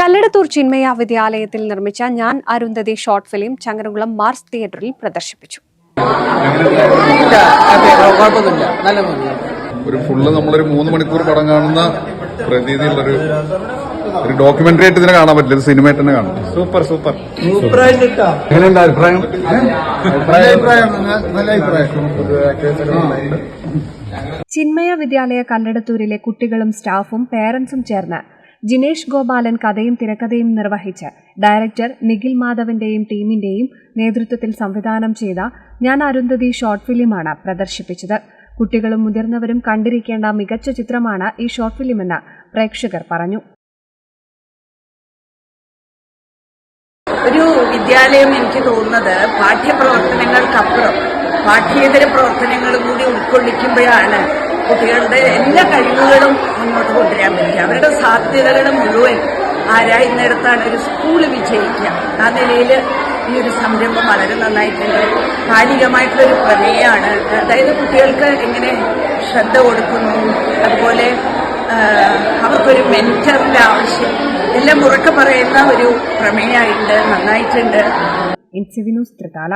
കല്ലടത്തൂർ ചിന്മയ വിദ്യാലയത്തിൽ നിർമ്മിച്ച ഞാൻ Arundhati short film Changaramkulam Mars തിയേറ്ററിൽ പ്രദർശിപ്പിച്ചു. ഒരു ഫുള്ള് നമ്മളൊരു മൂന്ന് മണിക്കൂർ പടം കാണുന്ന പ്രതീതിയുള്ളൊരു ഒരു ഡോക്യുമെന്ററി ആയിട്ട് ഇതിനെ കാണാൻ പറ്റില്ല ഇത് സിനിമയായിട്ട് തന്നെ കാണും സൂപ്പർ സൂപ്പർ. എങ്ങനെയുണ്ട് അഭിപ്രായം? ചിന്മയ വിദ്യാലയ കല്ലടത്തൂരിലെ കുട്ടികളും സ്റ്റാഫും പേരൻസും ചേർന്ന് ജിനേഷ് ഗോപാലൻ കഥയും തിരക്കഥയും നിർവഹിച്ച് ഡയറക്ടർ നിഖിൽ മാധവന്റെയും ടീമിന്റെയും നേതൃത്വത്തിൽ സംവിധാനം ചെയ്ത ഞാൻ അരുന്ധതി ഷോർട്ട് ഫിലിമാണ് പ്രദർശിപ്പിച്ചത്. കുട്ടികളും മുതിർന്നവരും കണ്ടിരിക്കേണ്ട മികച്ച ചിത്രമാണ് ഈ ഷോർട്ട് ഫിലിമെന്ന് പ്രേക്ഷകർ പറഞ്ഞു. ഒരു വിദ്യാലയം എനിക്ക് തോന്നുന്നത് പാഠ്യപ്രവർത്തനങ്ങൾക്കപ്പുറം പാഠ്യേതര പ്രവർത്തനങ്ങളും കൂടി ഉൾക്കൊള്ളിക്കുമ്പോഴാണ് കുട്ടികളുടെ എല്ലാ കഴിവുകളും മുന്നോട്ട് കൊണ്ടുവരാൻ പറ്റുക അവരുടെ സാധ്യതകൾ മുഴുവൻ ആരായുന്നിടത്താണ് ഒരു സ്കൂൾ വിജയിക്കുക. ആ നിലയിൽ ഈ ഒരു സംരംഭം വളരെ നന്നായിട്ടുണ്ട് കാലികമായിട്ടുള്ളൊരു പ്രമേയമാണ് അതായത് കുട്ടികൾക്ക് എങ്ങനെ ശ്രദ്ധ കൊടുക്കുന്നു അതുപോലെ അവർക്കൊരു മെന്ററിന്റെ ആവശ്യം എല്ലാം ഉറക്കെ പറയുന്ന ഒരു പ്രമേയമായിട്ടുണ്ട് നന്നായിട്ടുണ്ട്. N C Vinos Thrithala